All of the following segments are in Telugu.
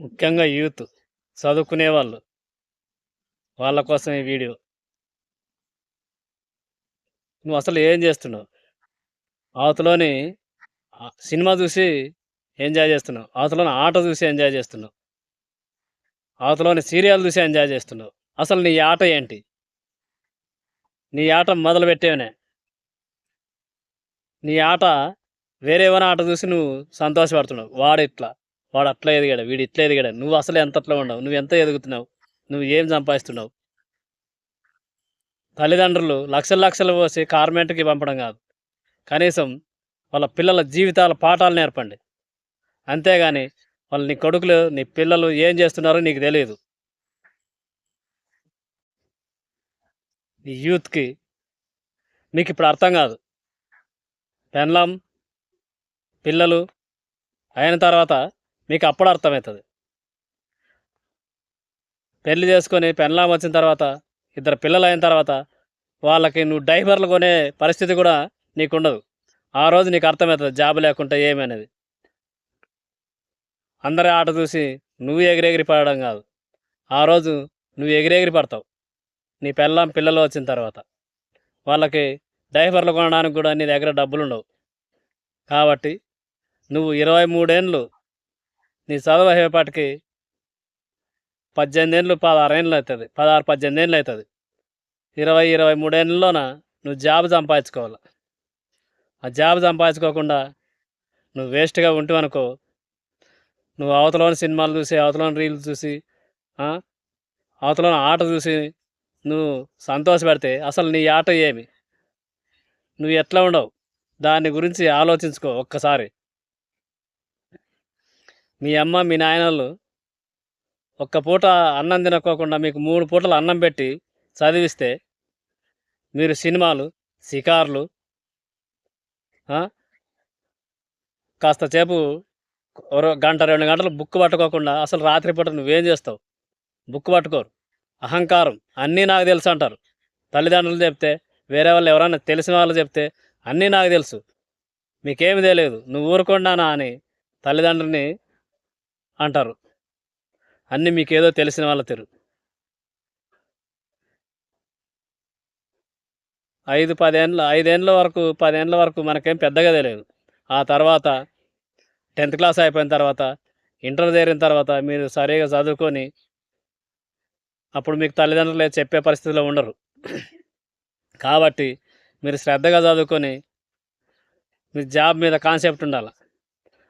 ముఖ్యంగా యూత్ చదువుకునే వాళ్ళు వాళ్ళ కోసం ఈ వీడియో. నువ్వు అసలు ఏం చేస్తున్నావు? అవతలోని సినిమా చూసి ఎంజాయ్ చేస్తున్నావు. అవతలోని ఆట చూసి ఎంజాయ్ చేస్తున్నావు. అవతలోని సీరియల్ చూసి ఎంజాయ్ చేస్తున్నావు. అసలు నీ ఆట ఏంటి? నీ ఆట మొదలు పెట్టేవనే నీ ఆట వేరే ఆట చూసి నువ్వు సంతోషపడుతున్నావు. వాడు ఇట్లా. వాడు అట్లా ఎదిగాడు వీడు ఇట్లా ఎదిగాడు. నువ్వు అసలు ఎంత అట్లా ఉండవు. నువ్వు ఎంత ఎదుగుతున్నావు? నువ్వు ఏం సంపాదిస్తున్నావు? తల్లిదండ్రులు లక్షల లక్షలు పోసి కార్మెంట్కి పంపడం కాదు. కనీసం వాళ్ళ పిల్లల జీవితాల పాఠాలు నేర్పండి. అంతేగాని వాళ్ళు నీ కొడుకులు నీ పిల్లలు ఏం చేస్తున్నారో నీకు తెలియదు. ఈ యూత్కి నీకు ఇప్పుడు అర్థం కాదు. పెన్లాం పిల్లలు అయిన తర్వాత మీకు అప్పుడు అర్థమవుతుంది. పెళ్ళి చేసుకొని పెన్లాం వచ్చిన తర్వాత ఇద్దరు పిల్లలు అయిన తర్వాత వాళ్ళకి నువ్వు డైవర్లు కొనే పరిస్థితి కూడా నీకు ఉండదు ఆ రోజు నీకు అర్థమవుతుంది జాబ్ లేకుంటే ఏమనేది అందరి ఆట చూసి నువ్వు ఎగిరెగిరి పడడం కాదు. ఆ రోజు నువ్వు ఎగిరెగిరి పడతావు. నీ పిల్లం పిల్లలు వచ్చిన తర్వాత వాళ్ళకి డైవర్లు కొనడానికి కూడా నీ దగ్గర డబ్బులు ఉండవు కాబట్టి నువ్వు ఇరవై మూడేళ్ళు నీ చదువు అయ్యేపాటికి పద్దెనిమిది ఏళ్ళు పదహారు ఏళ్ళు అవుతుంది. పదహారు పద్దెనిమిది ఏళ్ళు అవుతుంది. ఇరవై ఇరవై మూడేళ్ళలోన నువ్వు జాబ్ సంపాదించుకోవాలి? ఆ జాబ్ సంపాదించుకోకుండా నువ్వు వేస్ట్గా ఉంటువనుకో నువ్వు అవతలోని సినిమాలు చూసి అవతలోని రీల్స్ చూసి అవతలోని ఆట చూసి నువ్వు సంతోషపడితే అసలు నీ ఆట ఏమి? నువ్వు ఎట్లా ఉండవు? దాని గురించి ఆలోచించుకో ఒక్కసారి. మీ అమ్మ మీ నాయనలు ఒక్క పూట అన్నం తినకోకుండా మీకు మూడు పూటలు అన్నం పెట్టి చదివిస్తే మీరు సినిమాలు షికార్లు కాస్త సేపు గంట రెండు గంటలు బుక్ పట్టుకోకుండా అసలు రాత్రిపూట నువ్వేం చేస్తావు? బుక్ పట్టుకోరు. అహంకారం. అన్నీ నాకు తెలుసు అంటారు. తల్లిదండ్రులు చెప్తే వేరే వాళ్ళు ఎవరైనా తెలిసిన వాళ్ళు చెప్తే అన్నీ నాకు తెలుసు. మీకేమి తెలియదు. నువ్వు ఊరుకున్నానా అని తల్లిదండ్రుల్ని అంటారు. అన్నీ మీకేదో తెలిసిన వాళ్ళ తెరు. ఐదు పదేళ్ళ ఐదేళ్ళ వరకు పదేళ్ళ వరకు మనకేం పెద్దగా తెలియదు ఆ తర్వాత టెన్త్ క్లాస్ అయిపోయిన తర్వాత ఇంటర్ చేరిన తర్వాత మీరు సరిగా చదువుకొని అప్పుడు మీకు తల్లిదండ్రులు చెప్పే పరిస్థితిలో ఉండరు. కాబట్టి మీరు శ్రద్ధగా చదువుకొని మీ జాబ్ మీద కాన్సెప్ట్ ఉండాలి.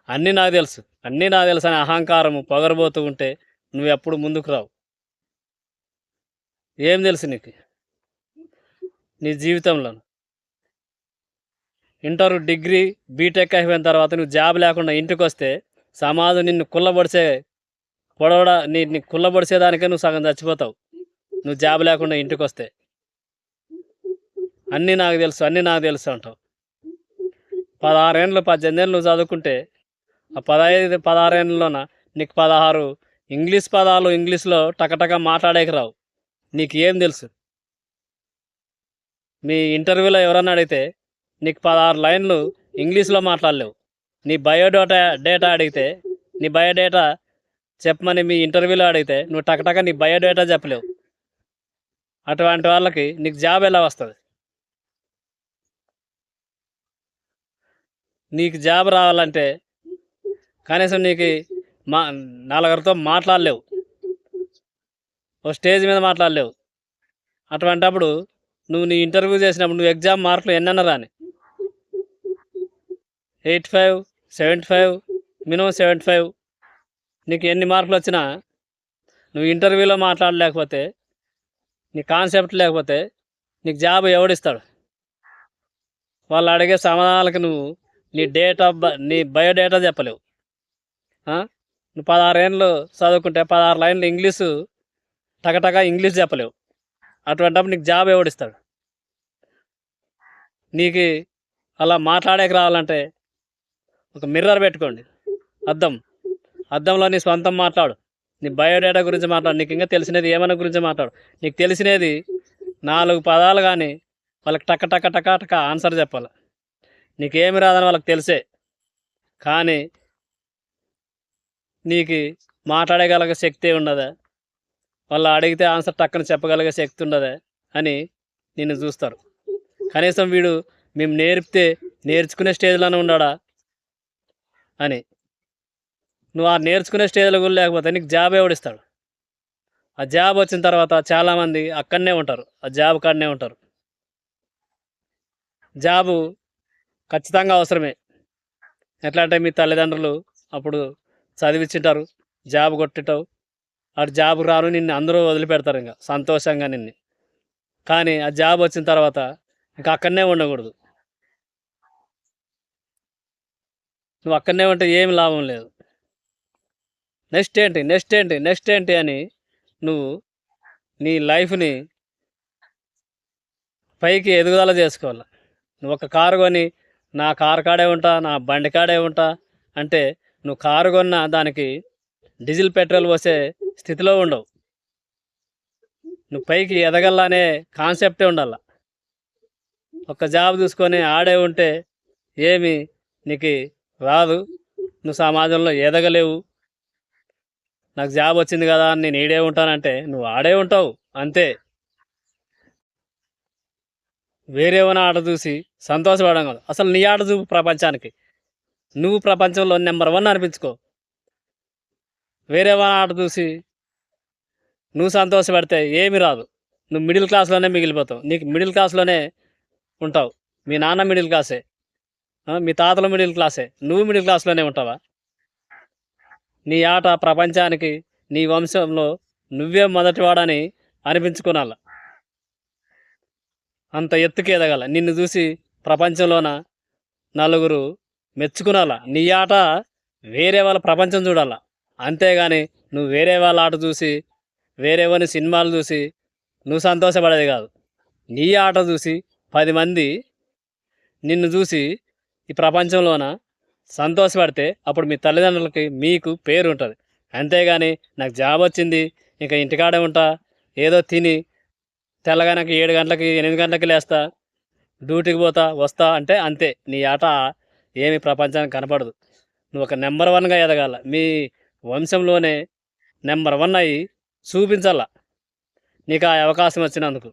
అన్నీ నాకు తెలుసు. అన్నీ నాకు తెలుసు అనే అహంకారము పొగరబోతూ ఉంటే నువ్వు ఎప్పుడు ముందుకు రావు. ఏం తెలుసు నీకు? నీ జీవితంలో ఇంటర్ డిగ్రీ బీటెక్ అయిపోయిన తర్వాత నువ్వు జాబ్ లేకుండా ఇంటికి వస్తే సమాజం నిన్ను కుల్లబడిసే పొడవడ నీ నీ కుల్లబడిసేదానికే నువ్వు సగం చచ్చిపోతావు. నువ్వు జాబ్ లేకుండా ఇంటికి వస్తే అన్నీ నాకు తెలుసు అన్నీ నాకు తెలుసు అంటావు. పదహారేళ్ళు పద్దెనిమిది ఏళ్ళు నువ్వు చదువుకుంటే ఆ పదహైదు పదహారేళ్ళలోన? నీకు పదహారు. ఇంగ్లీష్ పదాలు ఇంగ్లీష్లో టకటక మాట్లాడేకి రావు. నీకు ఏం తెలుసు? మీ ఇంటర్వ్యూలో ఎవరన్నా అడిగితే నీకు పదహారు లైన్లు ఇంగ్లీష్లో మాట్లాడలేవు. నీ బయోడేటా డేటా అడిగితే నీ బయోడేటా చెప్పమని మీ ఇంటర్వ్యూలో అడిగితే నువ్వు టకటక నీ బయోడేటా చెప్పలేవు. అటువంటి వాళ్ళకి నీకు జాబ్ ఎలా వస్తుంది? నీకు జాబ్ రావాలంటే కనీసం నీకు మా నలుగురితో మాట్లాడలేవు. ఓ స్టేజ్ మీద మాట్లాడలేవు. అటువంటప్పుడు నువ్వు నీ ఇంటర్వ్యూ చేసినప్పుడు నువ్వు ఎగ్జామ్ మార్కులు ఎన్నన్నా రాని. Eight five seventy five minimum seventy five. నీకు ఎన్ని మార్కులు వచ్చినా నువ్వు ఇంటర్వ్యూలో మాట్లాడలేకపోతే నీ కాన్సెప్ట్ లేకపోతే నీకు జాబ్ ఎవడిస్తాడు? వాళ్ళు అడిగే సమాధానాలకు నువ్వు నీ డేట్ ఆఫ్ నీ బయోడేటా చెప్పలేవు. నువ్వు పదహారు ఏళ్ళు చదువుకుంటే పదహారు లైన్లు ఇంగ్లీషు టకటక ఇంగ్లీష్ చెప్పలేవు. అటువంటప్పుడు నీకు జాబ్ ఎవడిస్తాడు? నీకు అలా మాట్లాడేకి రావాలంటే ఒక మిర్రర్ పెట్టుకోండి. అద్దం. అద్దంలో నీ సొంతం మాట్లాడు. నీ బయోడేటా గురించి మాట్లాడు. నీకు ఇంకా తెలిసినది ఏమైనా గురించి మాట్లాడు. నీకు తెలిసినది నాలుగు పదాలు కానీ వాళ్ళకి టక టక టక టక ఆన్సర్ చెప్పాలి. నీకేమి రాదని వాళ్ళకి తెలిసే. కానీ నీకు మాట్లాడగలిగే శక్తి ఉండదా వాళ్ళు అడిగితే ఆన్సర్ టక్కన చెప్పగలిగే శక్తి ఉండదా అని నిన్ను చూస్తారు. కనీసం వీడు మేము నేర్పితే నేర్చుకునే స్టేజ్లోనే ఉన్నాడా? అని. నువ్వు ఆ నేర్చుకునే స్టేజ్లో కూడా లేకపోతే నీకు జాబ్ ఎవడిస్తాడు ఆ జాబ్ వచ్చిన తర్వాత చాలామంది అక్కడనే ఉంటారు. ఆ జాబ్ కాడనే ఉంటారు. జాబు ఖచ్చితంగా అవసరమే. ఎట్లా అంటే మీ తల్లిదండ్రులు అప్పుడు చదివించుంటారు జాబ్ కొట్టిటావు. అటు జాబ్ రాను నిన్ను అందరూ వదిలిపెడతారు ఇంకా సంతోషంగా నిన్ను. కానీ ఆ జాబ్ వచ్చిన తర్వాత ఇంకా అక్కడనే ఉండకూడదు. నువ్వు అక్కడనే ఉంటే ఏమి లాభం లేదు. నెక్స్ట్ ఏంటి నెక్స్ట్ ఏంటి నెక్స్ట్ ఏంటి అని నువ్వు నీ లైఫ్ని పైకి ఎదుగుదల చేసుకోవాలి. నువ్వు ఒక కారు కొని నా కారు కాడే ఉంటా నా బండి కాడే ఉంటా అంటే నువ్వు కారు కొన్న దానికి డీజిల్ పెట్రోల్ పోసే స్థితిలో ఉండవు. నువ్వు పైకి ఎదగలనే కాన్సెప్టే ఉండాల. ఒక జాబ్ చూసుకొని ఆడే ఉంటే ఏమి నీకు రాదు. నువ్వు సమాజంలో ఎదగలేవు. నాకు జాబ్ వచ్చింది కదా అని నేను ఈడే ఉంటానంటే నువ్వు ఆడే ఉంటావు అంతే. వేరేమైనా ఆట చూసి సంతోషపడడం కాదు. అసలు నీ ఆట చూపు ప్రపంచానికి. నువ్వు ప్రపంచంలో నెంబర్ వన్ అనిపించుకో. వేరే వాళ్ళ ఆట చూసి నువ్వు సంతోషపడితే ఏమి రాదు. నువ్వు మిడిల్ క్లాస్లోనే మిగిలిపోతావు. నీకు మిడిల్ క్లాస్లోనే ఉంటావు. మీ నాన్న మిడిల్ క్లాసే. మీ తాతలు మిడిల్ క్లాసే. నువ్వు మిడిల్ క్లాస్లోనే ఉంటావా? నీ ఆట ప్రపంచానికి నీ వంశంలో నువ్వే మొదటివాడని అనిపించుకోనాల. అంత ఎత్తుకి ఎదగల నిన్ను చూసి ప్రపంచంలోన నలుగురు మెచ్చుకునాల? నీ ఆట వేరే వాళ్ళ ప్రపంచం చూడాలా? అంతేగాని నువ్వు వేరే వాళ్ళ ఆట చూసి వేరే వాని సినిమాలు చూసి నువ్వు సంతోషపడేది కాదు. నీ ఆట చూసి పది మంది నిన్ను చూసి ఈ ప్రపంచంలోన సంతోషపడితే అప్పుడు మీ తల్లిదండ్రులకి మీకు పేరు ఉంటుంది. అంతేగాని నాకు జాబ్ వచ్చింది ఇంకా ఇంటికాడే ఉంటా ఏదో తిని తెల్లగా నాకు ఏడు గంటలకి ఎనిమిది గంటలకి లేస్తా డ్యూటీకి పోతా వస్తా అంటే అంతే. నీ ఆట ఏమి ప్రపంచానికి కనపడదు. నువ్వు ఒక నెంబర్ వన్గా ఎదగాల. మీ వంశంలోనే నెంబర్ వన్ అయ్యి చూపించాల. నీకు ఆ అవకాశం వచ్చినందుకు.